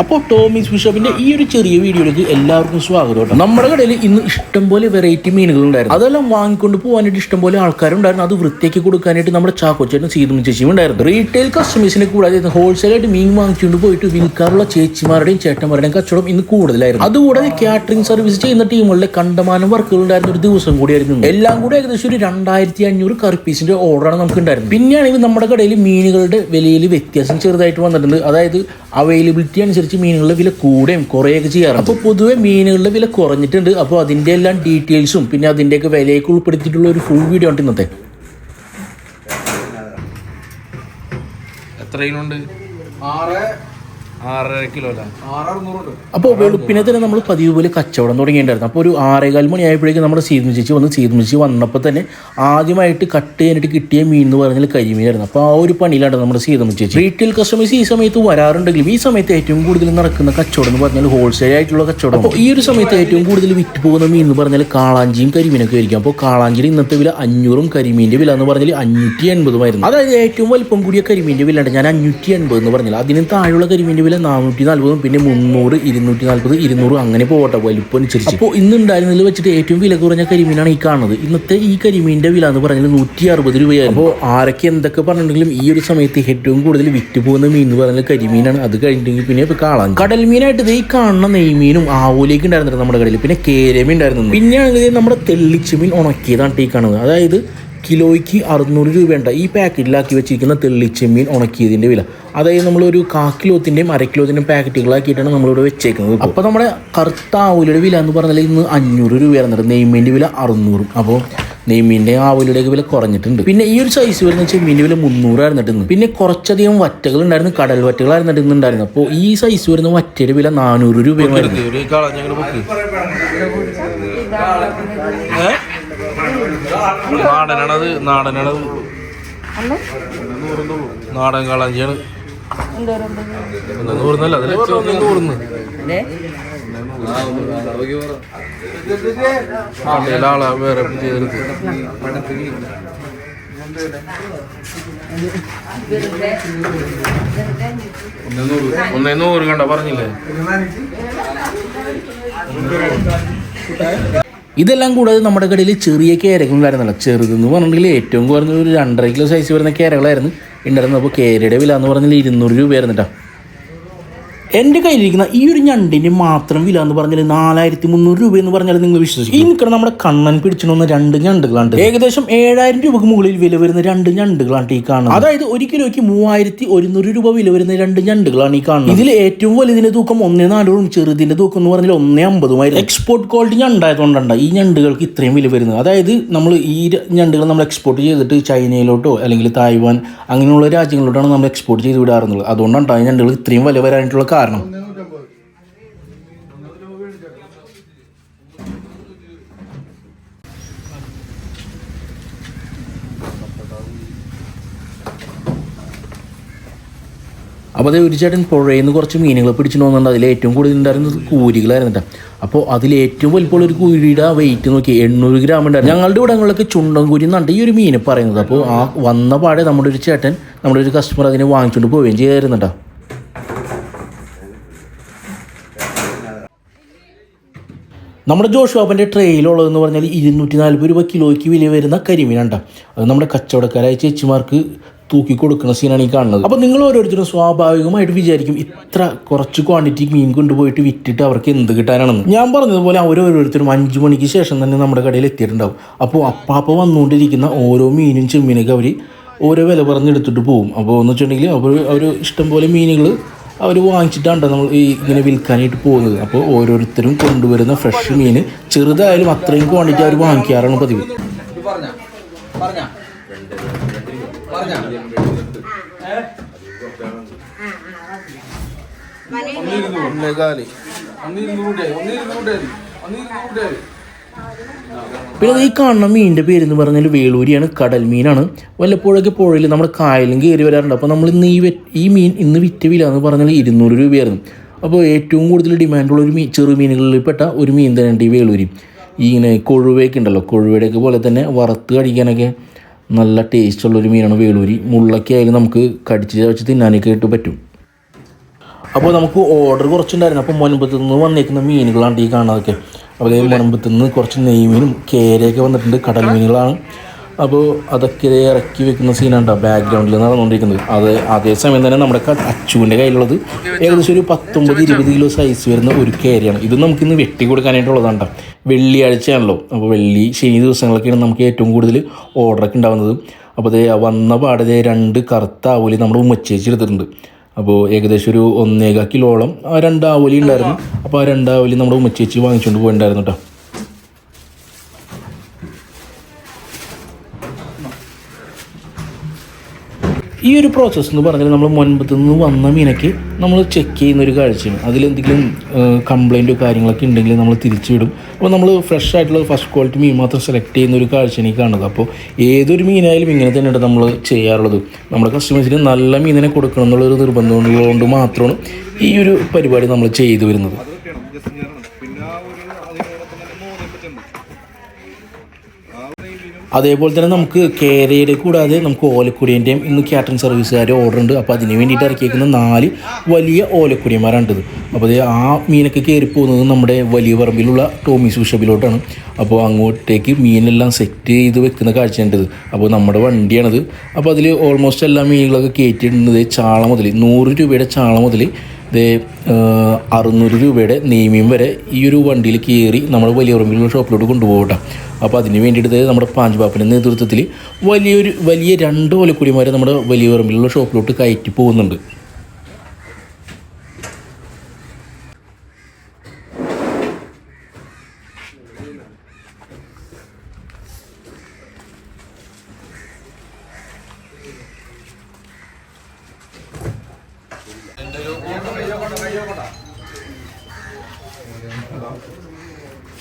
അപ്പോൾ ടോമി ബിഷപ്പിന്റെ ഈ ഒരു ചെറിയ വീഡിയോയിലേക്ക് എല്ലാവർക്കും സ്വാഗതം കേട്ടോ. നമ്മുടെ കടയിൽ ഇന്ന് ഇഷ്ടംപോലെ വെറൈറ്റി മീനുകൾ ഉണ്ടായിരുന്നു. അതെല്ലാം വാങ്ങിക്കൊണ്ട് പോകാനായിട്ട് ഇഷ്ടംപോലെ ആൾക്കാരുണ്ടായിരുന്നു. അത് വൃത്തിയാക്കി കൊടുക്കാനായിട്ട് നമ്മുടെ ചാക്കോച്ചേട്ടും സീതും ചേച്ചിയും ഉണ്ടായിരുന്നു. റീറ്റെയിൽ കസ്റ്റമേഴ്സിനെ കൂടാതെ ഹോൾസെയിലായിട്ട് മീൻ വാങ്ങിച്ചുകൊണ്ട് പോയിട്ട് വിൽക്കാറുള്ള ചേച്ചിമാരുടെയും ചേട്ടന്മാരുടെയും കച്ചവടം ഇന്ന് കൂടുതലായിരുന്നു. അതുകൂടാതെ കാറ്ററിംഗ് സർവീസ് ചെയ്യുന്ന ടീമുകളിലെ കണ്ടമാനം വർക്കുകൾ ഉണ്ടായിരുന്ന ഒരു ദിവസം കൂടിയായിരുന്നു എല്ലാം കൂടി ഏകദേശം ഒരു രണ്ടായിരത്തി അഞ്ഞൂറ് കറിപ്പീസിന്റെ ഓർഡറാണ് നമുക്ക് ഉണ്ടായിരുന്നത് പിന്നെയാണെങ്കിൽ നമ്മുടെ കടയിൽ മീനുകളുടെ വിലയിൽ വ്യത്യാസം ചെറുതായിട്ട് വന്നിട്ടുണ്ട്. അതായത് അവൈലബിലിറ്റി അനുസരിച്ച് മീനുകളുടെ വില കൂടുകയും കുറയുകയൊക്കെ ചെയ്യാറുണ്ട്. അപ്പോൾ പൊതുവെ മീനുകളുടെ വില കുറഞ്ഞിട്ടുണ്ട്. അപ്പോൾ അതിന്റെ എല്ലാം ഡീറ്റെയിൽസും പിന്നെ അതിന്റെയൊക്കെ വിലയൊക്കെ ഉൾപ്പെടുത്തിയിട്ടുള്ള ഒരു ഫുൾ വീഡിയോ ഉണ്ട് ഇന്നത്തെ. എത്ര ഉണ്ട്? ആറ് ആറര കിലോ അപ്പോൾ വെളുപ്പിനെ തന്നെ നമ്മൾ പതിവ് പോലെ കച്ചവടം തുടങ്ങിയിട്ടുണ്ടായിരുന്നു. അപ്പോൾ ഒരു ആറേകാൽ മണിയായപ്പോഴേക്കും നമ്മുടെ സീതം ചേച്ചി വന്ന് സീതം ചേച്ചി വന്നപ്പോൾ തന്നെ ആദ്യമായിട്ട് കട്ട് ചെയ്യാനായിട്ട് കിട്ടിയ മീൻ എന്ന് പറഞ്ഞാൽ കരിമീനായിരുന്നു. അപ്പോൾ ആ ഒരു പണിയിലാണ് നമ്മുടെ സീതം ചേച്ചി. റീറ്റെയിൽ കസ്റ്റമേഴ്സ് ഈ സമയത്ത് വരാറുണ്ടെങ്കിലും ഈ സമയത്ത് ഏറ്റവും കൂടുതൽ നടക്കുന്ന കച്ചവടം എന്ന് പറഞ്ഞാൽ ഹോൾസെയിൽ ആയിട്ടുള്ള കച്ചവടം. അപ്പോൾ ഈ ഒരു സമയത്ത് ഏറ്റവും കൂടുതൽ വിറ്റ് പോകുന്ന മീൻ എന്ന് പറഞ്ഞാൽ കാളാഞ്ചിയും കരിമീനൊക്കെ ആയിരിക്കും. അപ്പോൾ കാളാഞ്ചിയുടെ ഇന്നത്തെ വില അഞ്ഞൂറും കരിമീന്റെ വില എന്ന് പറഞ്ഞാൽ അഞ്ഞൂറ്റി എൺപതുമായിരുന്നു. അതായത് ഏറ്റവും വലിപ്പം കൂടിയ കരിമീന്റെ വില ഞാൻ അഞ്ഞൂറ്റി എൺപത് എന്ന് പറഞ്ഞാൽ അതിന് താഴെയുള്ള കരിമീന്റെ വില നാനൂറ്റി നാൽപ്പതും പിന്നെ മുന്നൂറ് ഇരുന്നൂറ്റി നാൽപ്പത് ഇരുന്നൂറ് അങ്ങനെ പോകട്ടെ വലിപ്പം അനുസരിച്ച് അപ്പോൾ ഇന്ന് ഉണ്ടായിരുന്നതിൽ വെച്ചിട്ട് ഏറ്റവും വില കുറഞ്ഞ കരിമീനാണ് ഈ കാണുന്നത്. ഇന്നത്തെ ഈ കരിമീന്റെ വില എന്ന് പറഞ്ഞാൽ നൂറ്റി അറുപത് രൂപയാണ് അപ്പോൾ ആരൊക്കെ എന്തൊക്കെ പറഞ്ഞിട്ടുണ്ടെങ്കിലും ഈ ഒരു സമയത്ത് ഏറ്റവും കൂടുതൽ വിറ്റ് പോകുന്ന മീൻ എന്ന് പറഞ്ഞാൽ കരിമീനാണ്. അത് കഴിഞ്ഞിട്ടുണ്ടെങ്കിൽ പിന്നെ ഇപ്പോൾ കാണാം. കടൽ മീനായിട്ട് ഈ കാണുന്ന നെയ്മീനും ആവോലേക്ക് ഉണ്ടായിരുന്നില്ല നമ്മുടെ കടയിൽ. പിന്നെ കേരമീൻ ഉണ്ടായിരുന്നു. പിന്നെയാണെങ്കിൽ നമ്മുടെ തെള്ളിച്ചുമീൻ ഉണക്കിയതാണ് ഈ കാണുന്നത്. അതായത് കിലോയ്ക്ക് അറുന്നൂറ് രൂപയുണ്ട്. ഈ പാക്കറ്റിലാക്കി വെച്ചിരിക്കുന്ന തെള്ളിച്ചെമ്മീൻ ഉണക്കിയതിന്റെ വില. അതായത് നമ്മളൊരു കാ കിലോത്തിന്റെയും അര കിലോത്തിന്റെയും പാക്കറ്റുകളാക്കിയിട്ടാണ് നമ്മളിവിടെ വെച്ചേക്കുന്നത് അപ്പോൾ നമ്മുടെ കറുത്ത ആവൂലിയുടെ വില എന്ന് പറഞ്ഞാൽ ഇന്ന് അഞ്ഞൂറ് രൂപയായിരുന്നത് നെയ്മീന്റെ വില അറുന്നൂറും. അപ്പോൾ നെയ്മീന്റെ ആവൂലിയുടെയൊക്കെ വില കുറഞ്ഞിട്ടുണ്ട്. പിന്നെ ഈ ഒരു സൈസ് വരുന്ന ചെമ്മീന്റെ വില മുന്നൂറായിരുന്നിട്ട് ഇന്ന്. പിന്നെ കുറച്ചധികം വറ്റകൾ ഉണ്ടായിരുന്നു. കടൽ വറ്റകളായിരുന്നു ഇന്ന് ഉണ്ടായിരുന്നു അപ്പോൾ ഈ സൈസ് വരുന്ന വറ്റയുടെ വില നാനൂറ് രൂപയുമായിരുന്നു നാടനാണത് നാടനാണത്. നാടൻ കളഞ്ചിയാണ്. നൂറുന്നല്ല അതിൽ നൂറുന്ന്. ആളെ വേറെ ചെയ്തെടുത്ത് ഒന്നേ നൂറ് കണ്ട പറഞ്ഞില്ലേ? ഇതെല്ലാം കൂടാതെ നമ്മുടെ കടയിൽ ചെറിയ കേരകളുണ്ടായിരുന്നല്ലോ ചെറുതെന്ന് പറഞ്ഞിട്ടുണ്ടെങ്കിൽ ഏറ്റവും കുറഞ്ഞ ഒരു രണ്ടര കിലോ സൈസ് വരുന്ന കേരകളായിരുന്നു ഉണ്ടായിരുന്നത് അപ്പോൾ കേരയുടെ വില എന്ന് പറഞ്ഞാൽ ഇരുന്നൂറ് രൂപയായിരുന്നു കേട്ടോ എന്റെ കയ്യിലിരിക്കുന്ന ഈ ഒരു ഞണ്ടിന് മാത്രം വില എന്ന് പറഞ്ഞാൽ നാലായിരത്തി മുന്നൂറ് രൂപ എന്ന് പറഞ്ഞാൽ നിങ്ങൾ വിശ്വസിക്കും. ഈ നിൽക്കുന്ന നമ്മുടെ കണ്ണൻ പിടിച്ചിടുന്ന രണ്ട് ഞണ്ടുകളാണ്. ഏകദേശം ഏഴായിരം രൂപക്ക് മുകളിൽ വില വരുന്ന രണ്ട് ഞണ്ടുകളാണ് ഈ കാണുന്നത്. അതായത് ഒരു കിലോയ്ക്ക് മൂവായിരത്തി ഒരുന്നൂറ് രൂപ വില വരുന്ന രണ്ട് ഞണ്ടുകളാണ് ഈ കാണുന്നത്. ഇതിൽ ഏറ്റവും വലുതിന്റെ തൂക്കം ഒന്നേ നാനൂറും ചെറുതിന്റെ തൂക്കം എന്ന് പറഞ്ഞാൽ ഒന്നേ അമ്പതുമായിരുന്നു എക്സ്പോർട്ട് ക്വാളിറ്റി ഞണ്ടായതുകൊണ്ടാണ് ഈ ഞണ്ടുകൾക്ക് ഇത്രയും വില വരുന്നത്. അതായത് നമ്മൾ ഈ ഞണ്ടുകൾ നമ്മൾ എക്സ്പോർട്ട് ചെയ്തിട്ട് ചൈനയിലോട്ടോ അല്ലെങ്കിൽ തായ്വാൻ അങ്ങനെയുള്ള രാജ്യങ്ങളിലോട്ടാണ് നമ്മൾ എക്സ്പോർട്ട് ചെയ്ത് വിടാറുള്ളത്. അതുകൊണ്ടാണ് ഞണ്ടുകൾ ഇത്രയും വില വരാനായിട്ടുള്ള കാരണം? അപ്പോൾ അതേ ഒരു പുഴയിൽ നിന്ന് കുറച്ച് മീനുകൾ പിടിച്ചു നോക്കുന്നുണ്ട് അതിൽ ഏറ്റവും കൂടുതൽ ഉണ്ടായിരുന്നത് കൂരികളായിരുന്നു കേട്ടോ അപ്പോൾ അതിൽ ഏറ്റവും വലിപ്പമുള്ള ഒരു ആ വെയിറ്റ് നോക്കി എണ്ണൂറ് ഗ്രാം ഉണ്ടായിരുന്നു. ഞങ്ങളുടെ ഇവിടങ്ങളിലൊക്കെ ചുണ്ടൻ കൂരി എന്നാണ് ഈ ഒരു മീനെ പറയുന്നത്. അപ്പോൾ ആ വന്ന പാടെ നമ്മുടെ ഒരു ചേട്ടൻ നമ്മുടെ ഒരു കസ്റ്റമർ അതിനെ വാങ്ങിച്ചുകൊണ്ട് പോവുകയും ചെയ്യായിരുന്നു നമ്മുടെ ജോഷ് ബാബന്റെ ട്രെയിലുള്ളതെന്ന് പറഞ്ഞാൽ ഇരുന്നൂറ്റി നാൽപ്പത് രൂപ കിലോയ്ക്ക് വില വരുന്ന കരിമീനാണ് അത് നമ്മുടെ കച്ചവടക്കാരായ ചേച്ചിമാർക്ക് തൂക്കി കൊടുക്കുന്ന സീനാണ് ഈ കാണുന്നത്. അപ്പോൾ നിങ്ങൾ ഓരോരുത്തരും സ്വാഭാവികമായിട്ട് വിചാരിക്കും ഇത്ര കുറച്ച് ക്വാണ്ടിറ്റി മീൻ കൊണ്ടുപോയിട്ട് വിറ്റിട്ട് അവർക്ക് എന്ത് കിട്ടാനാണെന്ന്. ഞാൻ പറഞ്ഞതുപോലെ അവരോരോരുത്തരും അഞ്ച് മണിക്ക് ശേഷം തന്നെ നമ്മുടെ കടയിൽ എത്തിയിട്ടുണ്ടാവും. അപ്പോൾ അപ്പാപ്പ വന്നുകൊണ്ടിരിക്കുന്ന ഓരോ മീനും ചെമ്മീനൊക്കെ അവർ ഓരോ വില പറഞ്ഞെടുത്തിട്ട് പോകും അപ്പോൾ എന്ന് വെച്ചിട്ടുണ്ടെങ്കിൽ അവർ അവർ ഇഷ്ടംപോലെ മീനുകൾ അവർ വാങ്ങിച്ചിട്ടാണ് നമ്മൾ ഈ ഇങ്ങനെ വിൽക്കാനായിട്ട് പോകുന്നത്? അപ്പോൾ ഓരോരുത്തരും കൊണ്ടുവരുന്ന ഫ്രഷ് മീൻ ചെറുതായാലും അത്രയും ക്വാണ്ടിറ്റി അവർ വാങ്ങിക്കാറാണ് പതിവ്. ഇത് ഒന്നിരുന്നൂടെ ഒന്നിരുന്നൂടെ പറഞ്ഞ പിന്നെ ഈ കാണുന്ന മീനിന്റെ പേര് എന്ന് പറഞ്ഞാൽ വേളൂരിയാണ് കടൽ മീനാണ്. വല്ലപ്പോഴൊക്കെ പുഴയിൽ നമ്മുടെ കായലും കയറി വരാറുണ്ട്. അപ്പോൾ നമ്മൾ ഇന്ന് ഈ ഈ മീൻ ഇന്ന് വിറ്റ വില എന്ന് പറഞ്ഞാൽ ഇരുന്നൂറ് രൂപയായിരുന്നു. അപ്പോൾ ഏറ്റവും കൂടുതൽ ഡിമാൻഡുള്ള ഒരു മീൻ ചെറു മീനുകളിൽ പെട്ട ഒരു മീൻ തന്നെയുണ്ട് ഈ വേളൂരി. ഈ ഇങ്ങനെ കൊഴുവയൊക്കെ ഉണ്ടല്ലോ കൊഴുവയുടെയൊക്കെ പോലെ തന്നെ വറുത്ത് കടിക്കാനൊക്കെ നല്ല ടേസ്റ്റ് ഉള്ളൊരു മീനാണ് വേളൂരി. മുള്ളൊക്കെ ആയാലും നമുക്ക് കടിച്ച് വെച്ച് തിന്നാനൊക്കെ ആയിട്ട് പറ്റും. അപ്പോൾ നമുക്ക് ഓർഡർ കുറച്ചുണ്ടായിരുന്നു. അപ്പോൾ മുൻപത്ത് നിന്ന് വന്നേക്കുന്ന മീനുകളാണ് ഈ കാണുന്നതൊക്കെ. അപ്പോൾ അതേ മുൻപത്ത് നിന്ന് കുറച്ച് നെയ്മീനും കേരയൊക്കെ വന്നിട്ടുണ്ട് കടൽ മീനുകളാണ്. അപ്പോൾ അതൊക്കെ ഇറക്കി വെക്കുന്ന സീനാണ് ബാക്ക്ഗ്രൗണ്ടിൽ നടന്നുകൊണ്ടിരിക്കുന്നത്. അത് അതേസമയം തന്നെ നമ്മുടെ അച്ചുവിന്റെ കയ്യിലുള്ളത് ഏകദേശം ഒരു പത്തൊമ്പത് ഇരുപത് കിലോ സൈസ് വരുന്ന ഒരു കേരയാണ്. ഇത് നമുക്കിന്ന് വെട്ടി കൊടുക്കാനായിട്ടുള്ളതാണ് കേട്ടോ വെള്ളിയാഴ്ചയാണല്ലോ. അപ്പോൾ വെള്ളി ശനി ദിവസങ്ങളൊക്കെയാണ് നമുക്ക് ഏറ്റവും കൂടുതൽ ഓർഡറൊക്കെ ഉണ്ടാകുന്നത് അപ്പോൾ അതേ വന്ന പാടതേ രണ്ട് കറുത്ത ആവലി നമ്മുടെ ഉമ്മച്ചേച്ചി എടുത്തിട്ടുണ്ട്. അപ്പോൾ ഏകദേശം ഒരു ഒന്നേകാൽ കിലോളം ആ രണ്ടാവലി ഉണ്ടായിരുന്നു. അപ്പോൾ ആ രണ്ടാവലി നമ്മുടെ ഉമ്മച്ചേച്ചി വാങ്ങിച്ചുകൊണ്ട് പോയിട്ടുണ്ടായിരുന്നു കേട്ടോ ഈ ഒരു പ്രോസസ്സ് എന്ന് പറഞ്ഞാൽ നമ്മൾ മുൻപത്ത് നിന്ന് വന്ന മീനയ്ക്ക് നമ്മൾ ചെക്ക് ചെയ്യുന്ന ഒരു കാഴ്ചയാണ്. അതിലെന്തെങ്കിലും കംപ്ലൈന്റോ കാര്യങ്ങളൊക്കെ ഉണ്ടെങ്കിൽ നമ്മൾ തിരിച്ചു വിടും അപ്പോൾ നമ്മൾ ഫ്രഷ് ആയിട്ടുള്ള ഫസ്റ്റ് ക്വാളിറ്റി മീൻ മാത്രം സെലക്ട് ചെയ്യുന്ന ഒരു കാഴ്ചയാണ് ഈ കാണുന്നത്. അപ്പോൾ ഏതൊരു മീനായാലും ഇങ്ങനെ തന്നെയാണ് നമ്മൾ ചെയ്യാറുള്ളത്. നമ്മുടെ കസ്റ്റമേഴ്സിന് നല്ല മീനിനെ കൊടുക്കണം എന്നുള്ളൊരു നിർബന്ധമുള്ളതുകൊണ്ട് മാത്രമാണ് ഈ ഒരു പരിപാടി നമ്മൾ ചെയ്തു വരുന്നത്. അതേപോലെ തന്നെ നമുക്ക് കേരയുടെ കൂടാതെ നമുക്ക് ഓലക്കുടിയന്റെയും ഇന്ന് കാറ്ററിംഗ് സർവീസുകാർ ഓർഡർ ഉണ്ട്. അപ്പോൾ അതിന് വേണ്ടിയിട്ട് ഇറക്കിയേക്കുന്ന നാല് വലിയ ഓലക്കുടിയന്മാരാണിത്. അപ്പോൾ അത് ആ മീനൊക്കെ കയറി പോകുന്നത് നമ്മുടെ വലിയ പറമ്പിലുള്ള ടോമി സൂഷബിലോട്ടാണ് അപ്പോൾ അങ്ങോട്ടേക്ക് മീനെല്ലാം സെറ്റ് ചെയ്ത് വെക്കുന്ന കാഴ്ചയുണ്ടത് അപ്പോൾ നമ്മുടെ വണ്ടിയാണത്. അപ്പോൾ അതിൽ ഓൾമോസ്റ്റ് എല്ലാ മീനുകളൊക്കെ കയറ്റിയിടുന്നത് ചാള മുതൽ നൂറ് രൂപയുടെ ചാള മുതൽ ഇത് അറുന്നൂറ് രൂപയുടെ നെയ്മിയും വരെ ഈ ഒരു വണ്ടിയിൽ കയറി നമ്മൾ വലിയ ഉറമ്പിലുള്ള ഷോപ്പിലോട്ട് കൊണ്ടുപോകട്ടെ. അപ്പോൾ അതിന് വേണ്ടിയിട്ട് നമ്മുടെ നമ്മുടെ പാഞ്ചുപാപ്പിന്റെ നേതൃത്വത്തിൽ വലിയൊരു വലിയ രണ്ട് ഓലക്കുടിമാരെ നമ്മുടെ വലിയ ഉറമ്പിലുള്ള ഷോപ്പിലോട്ട് കയറ്റി പോകുന്നുണ്ട്.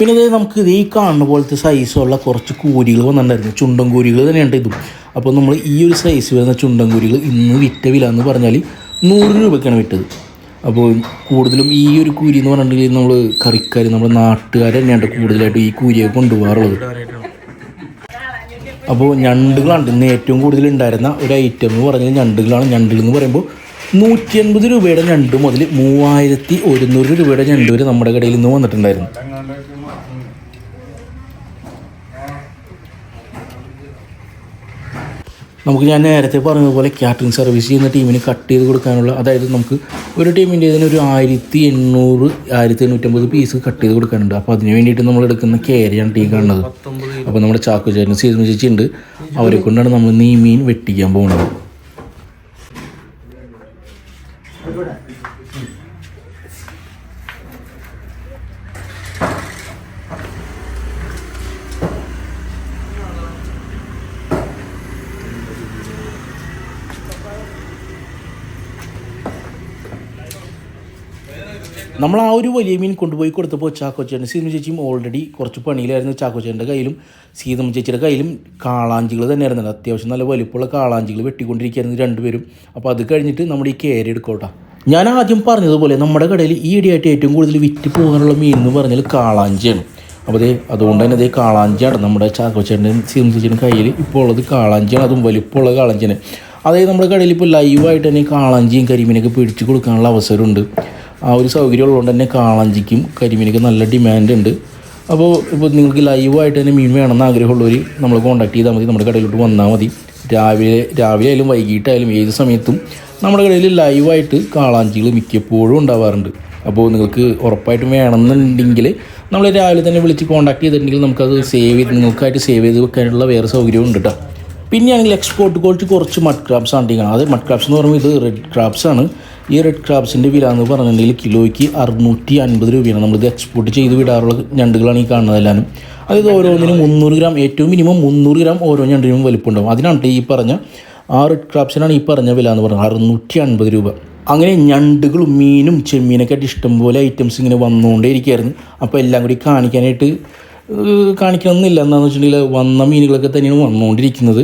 പിന്നെ ഇത് നമുക്ക് ഇത് ഈ കാണുന്ന പോലത്തെ സൈസുള്ള കുറച്ച് കൂരികൾ വന്നിട്ടുണ്ടായിരുന്നു. ചുണ്ടൻ കൂരികൾ തന്നെയാണ് ഇതും. അപ്പോൾ നമ്മൾ ഈ ഒരു സൈസ് വരുന്ന ചുണ്ടൻ കൂരികൾ ഇന്ന് വിറ്റ വില എന്ന് പറഞ്ഞാൽ നൂറ് രൂപയ്ക്കാണ് വിറ്റത്. അപ്പോൾ കൂടുതലും ഈ ഒരു കൂരി എന്ന് പറഞ്ഞിട്ടുണ്ടെങ്കിൽ നമ്മൾ കറിക്കാർ നമ്മുടെ നാട്ടുകാർ തന്നെയാണ് കൂടുതലായിട്ട് ഈ കൂരിയെ കൊണ്ടുപോകാറുള്ളത്. അപ്പോൾ ഞണ്ടുകളാണ് ഇന്ന് ഏറ്റവും കൂടുതൽ ഉണ്ടായിരുന്ന ഒരു ഐറ്റം എന്ന് പറഞ്ഞാൽ ഞണ്ടുകളാണ്. ഞണ്ടുകൾ എന്ന് പറയുമ്പോൾ നൂറ്റി അൻപത് രൂപയുടെ ഞണ്ട് മുതൽ മൂവായിരത്തി ഒരുന്നൂറ് രൂപയുടെ ഞണ്ട് വരെ നമ്മുടെ കടയിൽ നിന്ന് വന്നിട്ടുണ്ടായിരുന്നു. നമുക്ക് ഞാൻ നേരത്തെ പറഞ്ഞതുപോലെ കാറ്ററിംഗ് സർവീസ് ചെയ്യുന്ന ടീമിന് കട്ട് ചെയ്ത് കൊടുക്കാനുള്ള അതായത് നമുക്ക് ഒരു ടീമിന്റെ ഇതിന് ഒരു ആയിരത്തി എണ്ണൂറ് ആയിരത്തി എണ്ണൂറ്റമ്പത് പീസ് കട്ട് ചെയ്ത് കൊടുക്കാനുണ്ട്. അപ്പോൾ അതിന് വേണ്ടിയിട്ട് നമ്മൾ എടുക്കുന്ന കേരയാണ് ടീം കാണുന്നത്. അപ്പോൾ നമ്മുടെ ചാക്കുചേരൻ സീസൺ ചേച്ചി ഉണ്ട് അവരെ കൊണ്ടാണ് നമ്മൾ നീ മീൻ വെട്ടിക്കാൻ പോകുന്നത്. നമ്മൾ ആ ഒരു വലിയ മീൻ കൊണ്ടുപോയി കൊടുത്തപ്പോൾ ചാക്കോച്ചേട്ടൻ സീതം ചേച്ചിയും ഓൾറെഡി കുറച്ച് പണിയിലായിരുന്നു ചാക്കോച്ചേട്ടന്റെ കയ്യിലും സീതം ചേച്ചിയുടെ കയ്യിലും കാളാഞ്ചികൾ തന്നെ ആയിരുന്നു അത്യാവശ്യം നല്ല വലിപ്പമുള്ള കാളാഞ്ചികൾ വെട്ടിക്കൊണ്ടിരിക്കുകയായിരുന്നു രണ്ടുപേരും. അപ്പോൾ അത് കഴിഞ്ഞിട്ട് നമ്മുടെ ഈ കയറി എടുക്കോട്ടാ. ഞാൻ ആദ്യം പറഞ്ഞതുപോലെ നമ്മുടെ കടയിൽ ഈ ഇടയായിട്ട് ഏറ്റവും കൂടുതൽ വിറ്റ് പോകാനുള്ള മീൻ എന്ന് പറഞ്ഞാൽ കാളാഞ്ചിയാണ്. അപ്പോൾ അതേ അതുകൊണ്ട് തന്നെ അതേ കാളാഞ്ചിയാണ് നമ്മുടെ ചാക്കോച്ചേട്ടന്റെ സീതം ചേച്ചിയുടെ കയ്യിൽ ഇപ്പോൾ ഉള്ളത്. കാളാഞ്ചിയാണ് അതും വലിപ്പമുള്ള കാളാഞ്ചിയാണ്. അതായത് നമ്മുടെ കടയിൽ ഇപ്പോൾ ലൈവായിട്ട് തന്നെ കാളാഞ്ചിയും കരിമീനൊക്കെ പിടിച്ചു കൊടുക്കാനുള്ള അവസരമുണ്ട്. ആ ഒരു സൗകര്യം ഉള്ളതുകൊണ്ട് തന്നെ കാളാഞ്ചിക്കും കരിമീനൊക്കെ നല്ല ഡിമാൻഡ് ഉണ്ട് അപ്പോൾ ഇപ്പോൾ നിങ്ങൾക്ക് ലൈവായിട്ട് തന്നെ മീൻ വേണമെന്ന് ആഗ്രഹമുള്ളവർ നമ്മൾ കോൺടാക്ട് ചെയ്താൽ മതി. നമ്മുടെ കടയിലോട്ട് വന്നാൽ മതി. രാവിലെ രാവിലെ ആയാലും വൈകിട്ടായാലും ഏത് സമയത്തും നമ്മുടെ കടയിൽ ലൈവായിട്ട് കാളാഞ്ചികൾ മിക്കപ്പോഴും ഉണ്ടാവാറുണ്ട്. അപ്പോൾ നിങ്ങൾക്ക് ഉറപ്പായിട്ടും വേണമെന്നുണ്ടെങ്കിൽ നമ്മൾ രാവിലെ തന്നെ വിളിച്ച് കോൺടാക്ട് ചെയ്തിട്ടുണ്ടെങ്കിൽ നമുക്കത് സേവ് ചെയ്ത് നിങ്ങൾക്കായിട്ട് സേവ് ചെയ്ത് വെക്കാനുള്ള വേറെ സൗകര്യവും ഉണ്ട് കേട്ടോ പിന്നെയാണെങ്കിൽ എക്സ്പോർട്ട് ക്വാളിറ്റി കുറച്ച് മഡ് ക്രാബ്സ് ആണ് അത് മഡ് ക്രാബ്സ് എന്ന് പറയുമ്പോൾ ഇത് റെഡ് ക്രാബ്സ് ആണ്. ഈ റെഡ് ക്രാബ്സിന്റെ വില എന്ന് പറഞ്ഞിട്ടുണ്ടെങ്കിൽ കിലോയ്ക്ക് അറുന്നൂറ്റി അൻപത് രൂപയാണ്. നമ്മളിത് എക്സ്പോർട്ട് ചെയ്ത് വിടാറുള്ള ഞണ്ടുകളാണ് ഈ കാണുന്നത് എല്ലാവരും. അതായത് ഓരോന്നിനും മുന്നൂറ് ഗ്രാം ഏറ്റവും മിനിമം മുന്നൂറ് ഗ്രാം ഓരോ ഞണ്ടിനും വലിപ്പമുണ്ടാവും അതിനാണ് ഈ പറഞ്ഞ ആ റെഡ് ക്രാബ്സിനാണ് ഈ പറഞ്ഞ വില എന്ന് പറഞ്ഞത് അറുന്നൂറ്റി അൻപത് രൂപ. അങ്ങനെ ഞണ്ടുകളും മീനും ചെമ്മീനൊക്കെ ആയിട്ട് ഇഷ്ടംപോലെ ഐറ്റംസ് ഇങ്ങനെ വന്നുകൊണ്ടേ ഇരിക്കുകയായിരുന്നു അപ്പോൾ എല്ലാം കൂടി കാണിക്കാനായിട്ട് കാണിക്കണമെന്നില്ല. എന്താണെന്ന് വെച്ചിട്ടുണ്ടെങ്കിൽ വന്ന മീനുകളൊക്കെ തന്നെയാണ് വന്നുകൊണ്ടിരിക്കുന്നത്.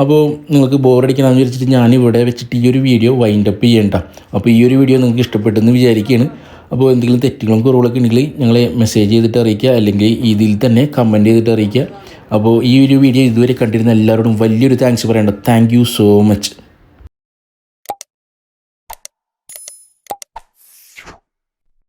അപ്പോൾ നിങ്ങൾക്ക് ബോറടിക്കണമെന്ന് വിചാരിച്ചിട്ട് ഞാനിവിടെ വെച്ചിട്ട് ഈ ഒരു വീഡിയോ വൈൻഡ് അപ്പ് ചെയ്യേണ്ട. അപ്പോൾ ഈ ഒരു വീഡിയോ നിങ്ങൾക്ക് ഇഷ്ടപ്പെട്ടെന്ന് വിചാരിക്കുകയാണ്. അപ്പോൾ എന്തെങ്കിലും തെറ്റുകളും കുറവുകളൊക്കെ ഉണ്ടെങ്കിൽ ഞങ്ങളെ മെസ്സേജ് ചെയ്തിട്ട് അറിയിക്കുക. അല്ലെങ്കിൽ ഇതിൽ തന്നെ കമന്റ് ചെയ്തിട്ട് അറിയിക്കുക. അപ്പോൾ ഈ ഒരു വീഡിയോ ഇതുവരെ കണ്ടിരുന്ന എല്ലാവരോടും വലിയൊരു താങ്ക്സ് പറയേണ്ട. Thank so much